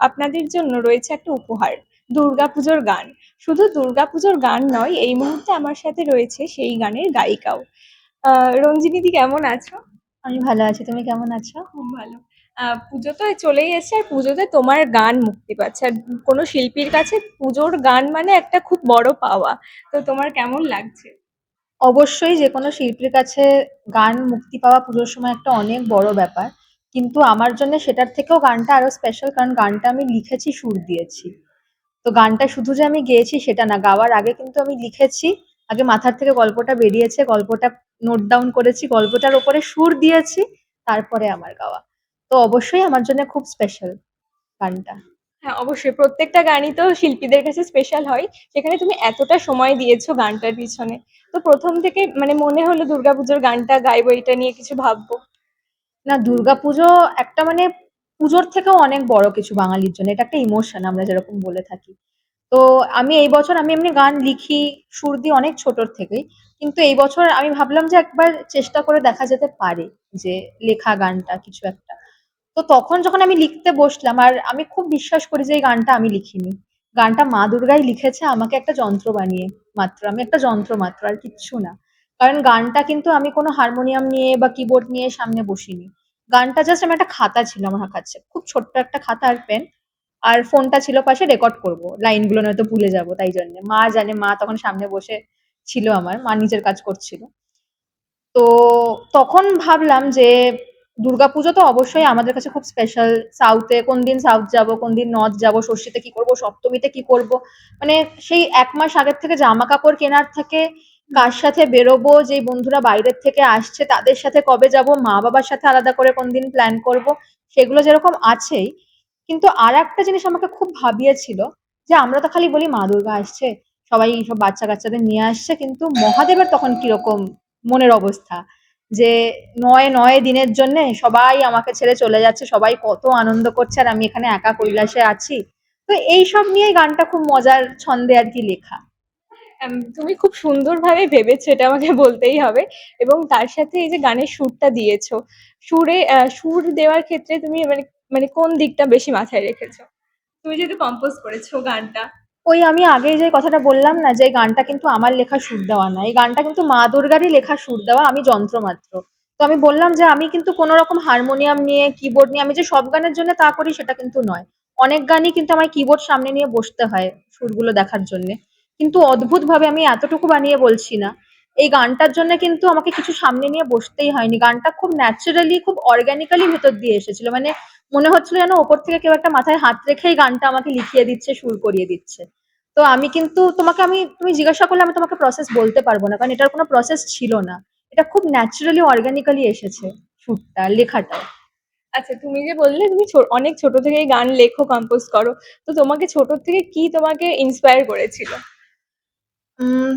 আপনাদের জন্য রয়েছে একটা উপহার দুর্গাপুজোর গান। শুধু দুর্গাপুজোর গান নয় এই মুহূর্তে আমার সাথে রয়েছে সেই গানের গায়িকাও। আহ, রঞ্জিনীদি কেমন আছো? আমি ভালো আছি তুমি কেমন আছো? খুব ভালো। পুজো তো চলেই এসেছে আর পুজোতে তোমার গান মুক্তি পাচ্ছে। আর কোনো শিল্পীর কাছে পুজোর গান মানে একটা খুব বড় পাওয়া। তো তোমার কেমন লাগছে? অবশ্যই যে কোনো শিল্পীর কাছে গান মুক্তি পাওয়া পুজোর সময় একটা অনেক বড় ব্যাপার। কিন্তু আমার জন্য সেটার থেকেও গানটা আরও স্পেশাল কারণ গানটা আমি লিখেছি, সুর দিয়েছি। তো গানটা শুধু যে আমি গেয়েছি সেটা না, গাওয়ার আগে কিন্তু আমি লিখেছি, আগে মাথার থেকে গল্পটা বেরিয়েছে, গল্পটা নোট ডাউন করেছি, গল্পটার ওপরে সুর দিয়েছি, তারপরে আমার গাওয়া। তো অবশ্যই আমার জন্য খুব স্পেশাল গানটা। হ্যাঁ অবশ্যই। প্রত্যেকটা গানই তো শিল্পীদের কাছে স্পেশাল হয় সেখানে তুমি এতটা সময় দিয়েছ গানটার পিছনে। তো প্রথম থেকে মানে মনে হলো দুর্গাপুজোর গানটা গাইবো, এটা নিয়ে কিছু ভাববো। না, দুর্গাপুজো একটা মানে পুজোর থেকেও অনেক বড় কিছু বাঙালির জন্য। এটা একটা ইমোশন আমরা যেরকম বলে থাকি। তো আমি এই বছর আমি এমনি গান লিখি, সুর দিই অনেক ছোটর থেকেই। কিন্তু এই বছর আমি ভাবলাম যে একবার চেষ্টা করে দেখা যেতে পারে যে লেখা গানটা কিছু একটা। তো তখন যখন আমি লিখতে বসলাম, আর আমি খুব বিশ্বাস করি যে এই গানটা আমি লিখিনি। গানটা মা দুর্গাই লিখেছে, আমাকে একটা যন্ত্র বানিয়ে মাত্র। আমি একটা যন্ত্র মাত্র, আর কিচ্ছু না। কারণ গানটা কিন্তু আমি কোনো হারমোনিয়াম নিয়ে বা কিবোর্ড নিয়ে সামনে বসিনি। গানটা জাস্ট আমার একটা খাতা ছিল আমার কাছে। খুব ছোট্ট একটা খাতা আর পেন আর ফোনটা ছিল পাশে রেকর্ড করব। লাইনগুলো নয়তো ভুলে যাব, তাই জন্য। মা জানে, মা তখন সামনে বসে ছিল আমার, মা নিজের কাজ করছিল। তো তখন ভাবলাম যে, দুর্গাপুজো তো অবশ্যই আমাদের কাছে খুব স্পেশাল সাউথে কোন দিন সাউথ যাব, কোন দিন নর্থ যাব, ষষ্ঠীতে কি করব, সপ্তমীতে কি করব? মানে সেই এক মাস আগের থেকে জামা কাপড় কেনার থেকে কার সাথে বেরোবো, যেই বন্ধুরা বাইরের থেকে আসছে, তাদের সাথে কবে যাব, মা বাবার সাথে আলাদা করে কোন দিন প্ল্যান করব, সেগুলো যেরকম আছেই। কিন্তু আর একটা জিনিস আমাকে খুব ভাবিয়েছিল যে আমরা তো খালি বলি মা দুর্গা আসছে, সবাই সব বাচ্চা কাচ্চাদের নিয়ে আসছে, কিন্তু মহাদেবের তখন কীরকম মনের অবস্থা? যে নয় নয় দিনের জন্য সবাই আমাকে ছেড়ে চলে যাচ্ছে, সবাই কত আনন্দ করছে, আর আমি এখানে একা কৈলাসে আছি। তো এইসব নিয়ে গানটা খুব মজার ছন্দে আর কি লেখা। তুমি খুব সুন্দরভাবে ভেবেছো, এটা আমাকে বলতেই হবে। এবং তার সাথে এই যে গানের সুরটা দিয়েছ, সুরে সুর দেওয়ার ক্ষেত্রে তুমি মানে মানে কোন দিকটা বেশি মাথায় রেখেছো? তুমি যেহেতু কম্পোজ করেছ গানটা। ওই আমি আগেই যে কথাটা বললাম না, যে গানটা কিন্তু আমার লেখা সুর দেওয়া না। এই গানটা কিন্তু মা দুর্গারই লেখা সুর দেওয়া, আমি যন্ত্র মাত্র। তো আমি বললাম যে আমি কিন্তু কোনো রকম হারমোনিয়াম নিয়ে কিবোর্ড নিয়ে, আমি যে সব গানের জন্য তা করি সেটা কিন্তু নয়। অনেক গানই কিন্তু আমার কিবোর্ড সামনে নিয়ে বসতে হয় সুরগুলো দেখার জন্য। কিন্তু অদ্ভুত ভাবে আমি এতটুকু বানিয়ে বলছি না। এই গানটার জন্য কিন্তু আমাকে কিছু সামনে নিয়ে বসতেই হয়নি। গানটা খুব ন্যাচারালি খুব অর্গানিক্যালি ভেতর দিয়ে এসেছিল। মানে মনে হচ্ছিল যেন ওপর থেকে কেউ একটা মাথায় হাত রেখেই গানটা আমাকে লিখিয়ে দিচ্ছে, সুর করিয়ে দিচ্ছে। তো আমি কিন্তু তোমাকে আমি, তুমি জিজ্ঞাসা করলে আমি তোমাকে প্রসেস বলতে পারব না। কারণ এটার কোনো প্রসেস ছিল না। এটা খুব ন্যাচারালি অর্গানিক্যালি এসেছে সুরটা, লেখাটা। আচ্ছা তুমি যে বললে তুমি অনেক ছোট থেকেই গান লেখো কম্পোজ করো। তো তোমাকে ছোট থেকে কি তোমাকে ইন্সপায়ার করেছিল? উম,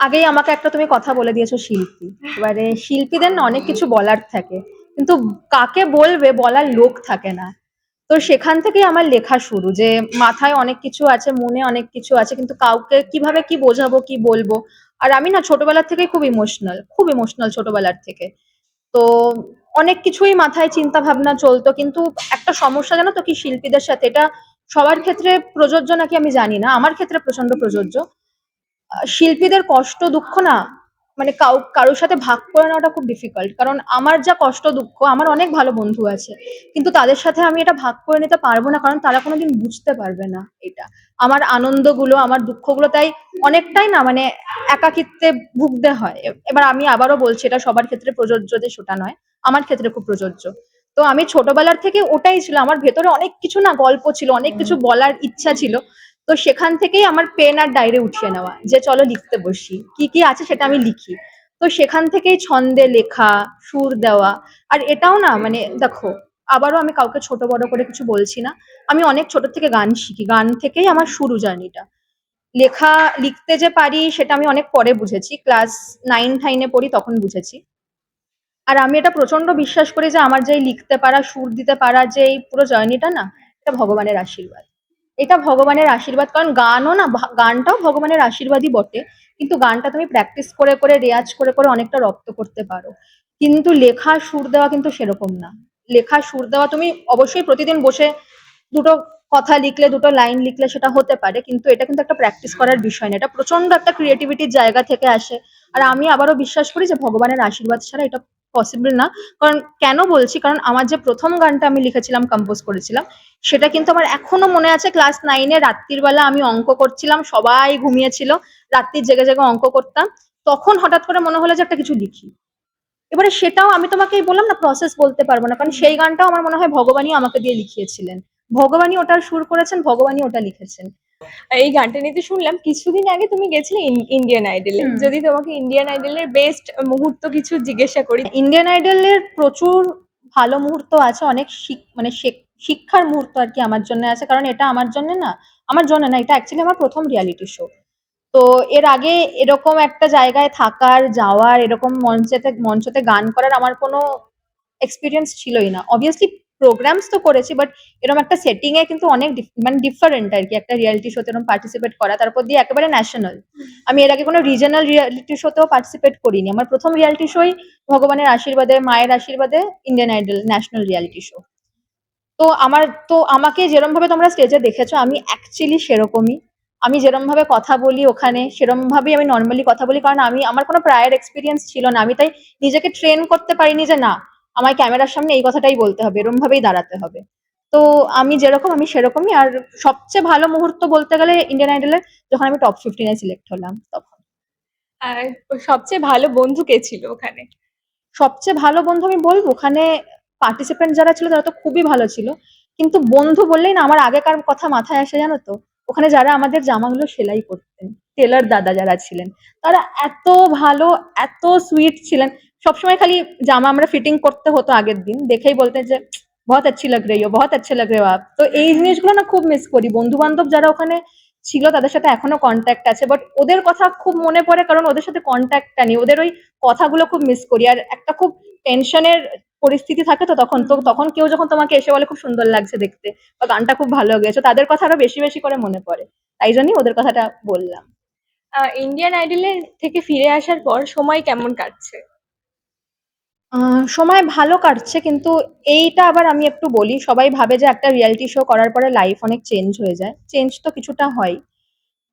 আগেই আমাকে একটা তুমি কথা বলে দিয়েছ শিল্পী। এবারে শিল্পীদের না অনেক কিছু বলার থাকে, কিন্তু কাকে বলবে বলার লোক থাকে না। তো সেখান থেকেই আমার লেখা শুরু যে মাথায় অনেক কিছু আছে, মনে অনেক কিছু আছে, কিন্তু কাউকে কীভাবে কি বোঝাবো, কি বলব? আর আমি না ছোটবেলার থেকেই খুব ইমোশনাল খুব ইমোশনাল ছোটবেলার থেকে। তো অনেক কিছুই মাথায় চিন্তা ভাবনা চলতো, কিন্তু একটা সমস্যা জানো তো কি শিল্পীদের সাথে? এটা সবার ক্ষেত্রে প্রযোজ্য নাকি আমি জানি না। আমার ক্ষেত্রে প্রচণ্ড প্রযোজ্য। শিল্পীদের কষ্ট, দুঃখ না মানে কাউ, কারোর সাথে ভাগ করে নেওয়াটা খুব ডিফিকাল্ট কারণ আমার যা কষ্ট, দুঃখ, আমার অনেক ভালো বন্ধু আছে, কিন্তু তাদের সাথে আমি এটা ভাগ করে নিতে পারব না, কারণ তারা কোনোদিন বুঝতে পারবে না এটা। আমার আনন্দগুলো, আমার দুঃখগুলো তাই অনেকটাই না মানে একাকিত্বে ভুগতে হয়। এবার আমি আবারও বলছি, এটা সবার ক্ষেত্রে প্রযোজ্য যে সেটা নয়, আমার ক্ষেত্রে খুব প্রযোজ্য। তো আমি ছোটবেলার থেকে ওটাই ছিল, আমার ভেতরে অনেক কিছু না, গল্প ছিল, অনেক কিছু বলার ইচ্ছা ছিল তো সেখান থেকেই আমার পেন আর ডায়েরি উঠিয়ে নেওয়া, যে চলো লিখতে বসি, কি কি আছে সেটা আমি লিখি। তো সেখান থেকেই ছন্দে লেখা, সুর দেওয়া, আর এটাও না মানে দেখো, আবারও আমি কাউকে ছোট বড় করে কিছু বলছি না, আমি অনেক ছোট থেকে গান শিখি, গান থেকেই আমার শুরু জার্নিটা। লেখা, লিখতে যে পারি সেটা আমি অনেক পরে বুঝেছি, ক্লাস নাইন টাইনে পড়ি তখন বুঝেছি। আর আমি এটা প্রচণ্ড বিশ্বাস করি যে আমার যে লিখতে পারা, সুর দিতে পারা যে এই পুরো জার্নিটা না, এটা ভগবানের আশীর্বাদ। এটা ভগবানের আশীর্বাদ, কারণ গানও না গানটাও ভগবানের আশীর্বাদই বটে। কিন্তু গানটা তুমি প্র্যাকটিস করে করে, রেয়াজ করে করে অনেকটা রপ্ত করতে পারো। কিন্তু লেখা সুর দেওয়া কিন্তু সেরকম না। লেখা সুর দেওয়া তুমি অবশ্যই প্রতিদিন বসে দুটো কথা লিখলে, দুটো লাইন লিখলে সেটা হতে পারে, কিন্তু এটা কিন্তু একটা প্র্যাকটিস করার বিষয় না। এটা প্রচণ্ড একটা ক্রিয়েটিভিটির জায়গা থেকে আসে। আর আমি আবারও বিশ্বাস করি যে ভগবানের আশীর্বাদ ছাড়া এটা পসিবল না। কারণ কেন বলছি? কারণ আমার যে প্রথম গানটা আমি লিখেছিলাম কম্পোজ করেছিলাম, সেটা কিন্তু আমার এখনও মনে আছে ক্লাস নাইনে রাত্রির বেলা আমি অঙ্ক করছিলাম, সবাই ঘুমিয়েছিল, রাত্রির জেগে জেগে অঙ্ক করতাম। তখন হঠাৎ করে মনে হলো যে একটা কিছু লিখি। এবারে সেটাও আমি তোমাকে বললাম না প্রসেস বলতে পারব না, কারণ সেই গানটাও আমার মনে হয় ভগবানই আমাকে দিয়ে লিখিয়েছিলেন। ভগবানই ওটার সুর করেছেন, ভগবানই ওটা লিখেছেন। এই গানটা নিয়ে তো শুনলাম কিছুদিন আগে তুমি গেছিলে ইন্ডিয়ান আইডলে যদি তোমাকে ইন্ডিয়ান আইডলের বেস্ট মুহূর্ত কিছু জিজ্ঞাসা করি। ইন্ডিয়ান আইডলের প্রচুর ভালো মুহূর্ত আছে অনেক মানে শিক্ষার মুহূর্ত আর কি আমার জন্য আছে। কারণ এটা আমার জন্য না আমার জন্য না এটা অ্যাকচুয়ালি আমার প্রথম রিয়ালিটি শো তো এর আগে এরকম একটা জায়গায় থাকার যাওয়ার এরকম মঞ্চেতে মঞ্চতে গান করার আমার কোনো এক্সপিরিয়েন্স ছিলই না। অবভিয়াসলি প্রোগ্রামস তো করেছি বাট এরকম একটা সেটিং এ কিন্তু অনেক মানে ডিফারেন্ট আর কি, একটা রিয়ালিটি শোতে এরকম পার্টিসিপেট করা তারপর দিয়ে একেবারে ন্যাশনাল আমি এর আগে কোনো রিজনাল রিয়ালিটি শোতেও পার্টিসিপেট করিনি, আমার প্রথম রিয়ালিটি শোই ভগবানের আশীর্বাদে, মায়ের আশীর্বাদে Indian Idol national reality show তো আমার, তো আমাকে যেরম ভাবে তোমরা স্টেজে দেখেছ, আমি অ্যাকচুয়ালি সেরকমই। আমি যেরম ভাবে কথা বলি ওখানে, সেরম ভাবেই আমি নর্মালি কথা বলি, কারণ আমি, আমার কোনো প্রায়ার এক্সপিরিয়েন্স ছিল না। আমি তাই নিজেকে ট্রেন করতে পারিনি যে না আমার ক্যামেরার সামনে এই কথাটাই বলতে হবে এরম ভাবেই দাঁড়াতে হবে। তো আমি যেরকম আমি সেরকমই আর সবচেয়ে ভালো মুহূর্ত বলতে গেলে ইন্ডিয়ান আইডলের যখন আমি টপ ফিফটিনে সিলেক্ট হলাম তখন। আর সবচেয়ে ভালো বন্ধু কে ছিল ওখানে? সবচেয়ে ভালো বন্ধু আমি বলব ওখানে পার্টিসিপেন্ট যারা ছিল তারা তো খুবই ভালো ছিল। কিন্তু বন্ধু বললেই না আমার আগেকার কথা মাথায় আসে জানো তো? ওখানে যারা আমাদের জামাগুলো সেলাই করতেন টেলার দাদা যারা ছিলেন তারা এত ভালো এত সুইট ছিলেন। সবসময় খালি জামা আমরা ফিটিং করতে হতো আগের দিন, দেখেই বলতে যে, বহুত আচ্ছি লাগ রে বহুত আচ্ছা লাগ রে रहे তো এই জিনিসগুলো না খুব মিস করি। বন্ধু বান্ধব যারা ওখানে ছিল, তাদের সাথে এখনও কন্ট্যাক্ট আছে বাট ওদের কথা খুব মনে পড়ে কারণ ওদের সাথে কন্ট্যাক্টটা নেই। ওদের ওই কথাগুলো খুব মিস করি। আর একটা খুব টেনশনের পরিস্থিতি থাকে তো তখন তো তখন কেউ যখন তোমাকে এসে বলে, খুব সুন্দর লাগছে দেখতে বা গানটা খুব ভালো গেছে তাদের কথা আরও বেশি বেশি করে মনে পড়ে। তাই জন্যই ওদের কথাটা বললাম। ইন্ডিয়ান আইডলের থেকে ফিরে আসার পর সময় কেমন কাটছে? সময় ভালো কাটছে, কিন্তু এইটা আবার আমি একটু বলি, সবাই ভাবে যে একটা রিয়ালিটি শো করার পরে লাইফ অনেক চেঞ্জ হয়ে যায় চেঞ্জ তো কিছুটা হয়,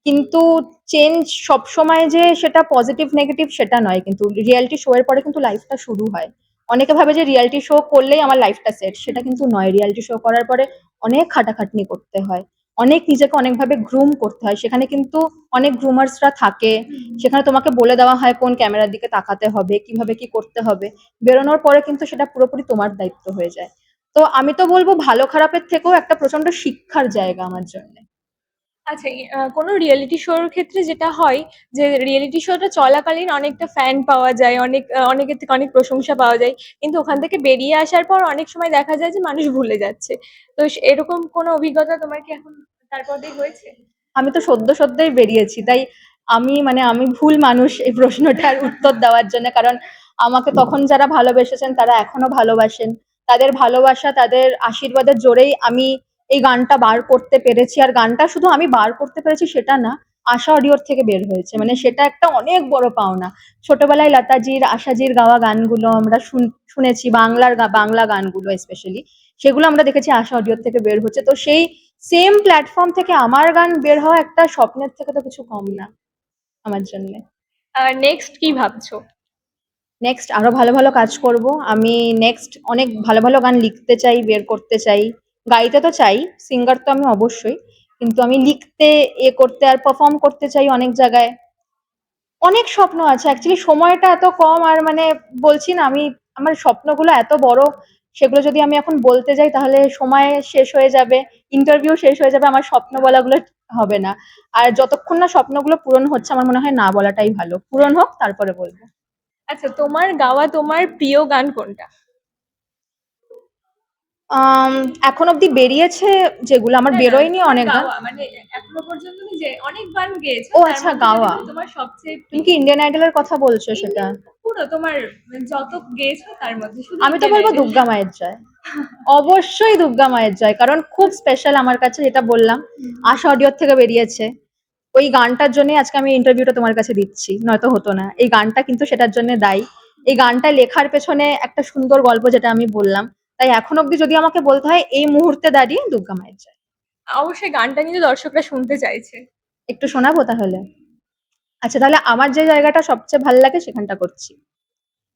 কিন্তু চেঞ্জ সব সময় যে সেটা পজিটিভ নেগেটিভ সেটা নয়, কিন্তু রিয়ালিটি শো এর পরে কিন্তু লাইফটা শুরু হয়, অনেকে ভাবে যে রিয়ালিটি শো করলেই আমার লাইফটা সেট সেটা কিন্তু নয় রিয়ালিটি শো করার পরে অনেক খাটাখাটনি করতে হয় অনেক নিজেকে অনেকভাবে গ্রুম করতে হয়। সেখানে কিন্তু অনেক গ্রুমার্সরা থাকে। সেখানে তোমাকে বলে দেওয়া হয় কোন ক্যামেরার দিকে তাকাতে হবে কীভাবে কি করতে হবে। বেরোনোর পরে কিন্তু সেটা পুরোপুরি তোমার দায়িত্ব হয়ে যায়। তো আমি তো বলব ভালো খারাপের থেকেও একটা প্রচণ্ড শিক্ষার জায়গা আমার জন্য। আচ্ছা ই- কোনো রিয়েলিটি শোর ক্ষেত্রে যেটা হয় যে রিয়েলিটি শোটা চলাকালীন অনেকটা ফ্যান পাওয়া যায়, অনেক অনেকের থেকে অনেক প্রশংসা পাওয়া যায়। কিন্তু ওখান থেকে বেরিয়ে আসার পর অনেক সময় দেখা যায় যে, মানুষ ভুলে যাচ্ছে। তো এরকম কোনো অভিজ্ঞতা তোমার কি এখন তারপর দিয়ে হয়েছে? আমি তো সদ্য সদ্যই বেরিয়েছি। তাই আমি মানে আমি ভুল মানুষ এই প্রশ্নটার উত্তর দেওয়ার জন্য। কারণ আমাকে তখন যারা ভালোবেসেছেন, তারা এখনও ভালোবাসেন। তাদের ভালোবাসা, তাদের আশীর্বাদের জোরেই আমি এই গানটা বার করতে পেরেছি। আর গানটা শুধু আমি বার করতে পেরেছি সেটা না আশা অডিওর থেকে বের হয়েছে। মানে সেটা একটা অনেক বড় পাওনা। ছোটবেলায় লতাজির আশাজির গাওয়া গানগুলো আমরা শুন- শুনেছি বাংলার বাংলা গানগুলো স্পেশালি সেগুলো আমরা দেখেছি আশা অডিওর থেকে বের হচ্ছে। তো সেই সেম প্ল্যাটফর্ম থেকে আমার গান বের হওয়া একটা স্বপ্নের থেকে তো কিছু কম না আমার জন্য। আর নেক্সট কি ভাবছ? নেক্সট আরও ভালো ভালো কাজ করব। আমি নেক্সট অনেক ভালো ভালো গান লিখতে চাই বের করতে চাই। গাইতে তো চাই সিঙ্গার তো আমি অবশ্যই, কিন্তু আমি লিখতে, এ করতে আর পারফর্ম করতে চাই অনেক জায়গায়। অনেক স্বপ্ন আছে অ্যাকচুয়ালি সময়টা এত কম আর মানে বলছি না, আমি, আমার স্বপ্নগুলো এত বড়, সেগুলো যদি আমি এখন বলতে যাই তাহলে সময় শেষ হয়ে যাবে ইন্টারভিউ শেষ হয়ে যাবে, আমার স্বপ্ন বলাগুলো হবে না। আর যতক্ষণ না স্বপ্নগুলো পূরণ হচ্ছে আমার মনে হয় না বলাটাই ভালো। পূরণ হোক, তারপরে বলব। আচ্ছা তোমার গাওয়া তোমার প্রিয় গান কোনটা? এখন অব্দি বেরিয়েছে যেগুলো আমার বেরোয়নি অনেক। গান মানে এখনও পর্যন্ত যে অনেক গান গেয়েছো ও, আচ্ছা, গাওয়া। তোমার সবচেয়ে তুমি কি ইন্ডিয়ান আইডলের কথা বলছো সেটা? পুরো তোমার মানে যত গেয়েছো তার মধ্যে আমি তো বলব দুর্গা মায়ের জয়। অবশ্যই দুর্গা মায়ের জয় কারণ খুব স্পেশাল আমার কাছে যেটা বললাম। আশা অডিওর থেকে বেরিয়েছে। ওই গানটার জন্য আজকে আমি ইন্টারভিউটা তোমার কাছে দিচ্ছি নয়তো হতো না। এই গানটা কিন্তু সেটার জন্য দায়ী। এই গানটা লেখার পেছনে একটা সুন্দর গল্প যেটা আমি বললাম তাই এখন অব্দি যদি আমাকে বলতে হয় এই মুহূর্তে দাঁড়িয়ে দুর্গা মায়ের জয়। অবশ্যই গানটা কিন্তু দর্শকরা শুনতে চাইছে। একটু শোনাবো তাহলে? আচ্ছা তাহলে আমার যে জায়গাটা সবচেয়ে ভালো লাগে সেখানটা করছি।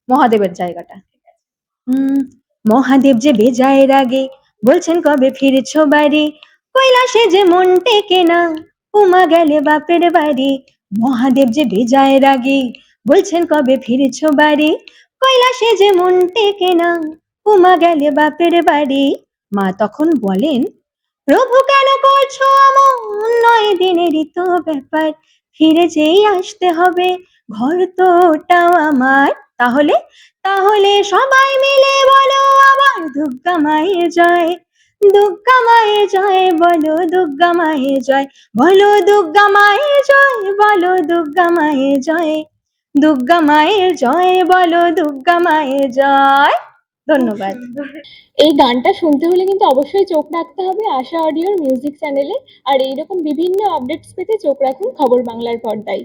মহাদেবের জায়গাটা। হুম মহাদেব যে বেজায় রাগে বলছেন কবে ফিরছো বাড়ি? কৈলাসে যে মন টেকে না উমা গেলে বাপের বাড়ি। মহাদেব যে বেজায় রাগে বলছেন কবে ফিরছো বাড়ি? কৈলাসে যে মন টেকে না উমা গেলে বাপের বাড়ি। মা তখন বলেন, প্রভু কেন করছ এমন? নয় দিনেরই তো ব্যাপার। ফিরে যেই আসতে হবে, ঘর তো ওটাও আমার। তাহলে তাহলে সবাই মিলে বলো আবার দুর্গা মায়ের জয়। দুর্গা মায়ের জয়, বলো দুর্গা মায়ের জয়। বলো দুর্গা মায়ের জয়, বলো দুর্গা মায়ের জয়। দুর্গা মায়ের জয়, বলো দুর্গা মায়ের জয়। ধন্যবাদ। এই গানটা শুনতে হলে কিন্তু অবশ্যই চোখ রাখতে হবে আশা অডিওর মিউজিক চ্যানেলে। আর এইরকম বিভিন্ন আপডেটস পেতে চোখ রাখুন খবর বাংলার পর্দায়।